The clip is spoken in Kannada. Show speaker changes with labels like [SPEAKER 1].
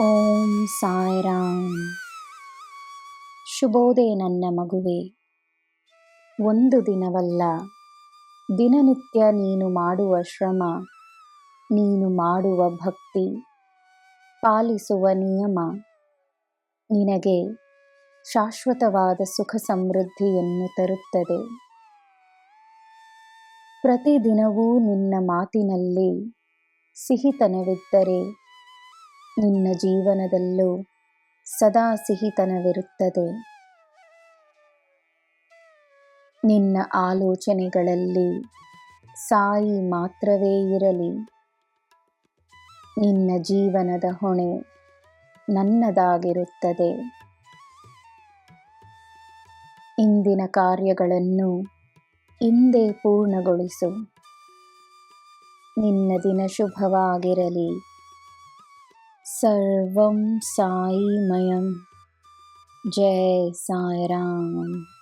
[SPEAKER 1] ಓಂ ಸಾಯಿರಾಮ್ ಶುಭೋದಯ ನನ್ನ ಮಗುವೆ. ಒಂದು ದಿನವಲ್ಲ. ದಿನನಿತ್ಯ ನೀನು ಮಾಡುವ ಶ್ರಮ, ನೀನು ಮಾಡುವ ಭಕ್ತಿ, ಪಾಲಿಸುವ ನಿಯಮ. ನಿನಗೆ ಶಾಶ್ವತವಾದ ಸುಖ ಸಮೃದ್ಧಿಯನ್ನು ತರುತ್ತದೆ. ಪ್ರತಿದಿನವೂ ನಿನ್ನ ಮಾತಿನಲ್ಲಿ ಸಿಹಿತನವಿದ್ದರೆ ನಿನ್ನ ಜೀವನದಲ್ಲೂ ಸದಾ ಸಿಹಿತನವಿರುತ್ತದೆ. ನಿನ್ನ ಆಲೋಚನೆಗಳಲ್ಲಿ ಸಾಯಿ ಮಾತ್ರವೇ ಇರಲಿ. ನಿನ್ನ ಜೀವನದ ಹೊಣೆ ನನ್ನದಾಗಿರುತ್ತದೆ. ಇಂದಿನ ಕಾರ್ಯಗಳನ್ನು ಇಂದೇ ಪೂರ್ಣಗೊಳಿಸು. ನಿನ್ನ ದಿನ ಶುಭವಾಗಿರಲಿ. सर्वं साईमयं। जय साई राम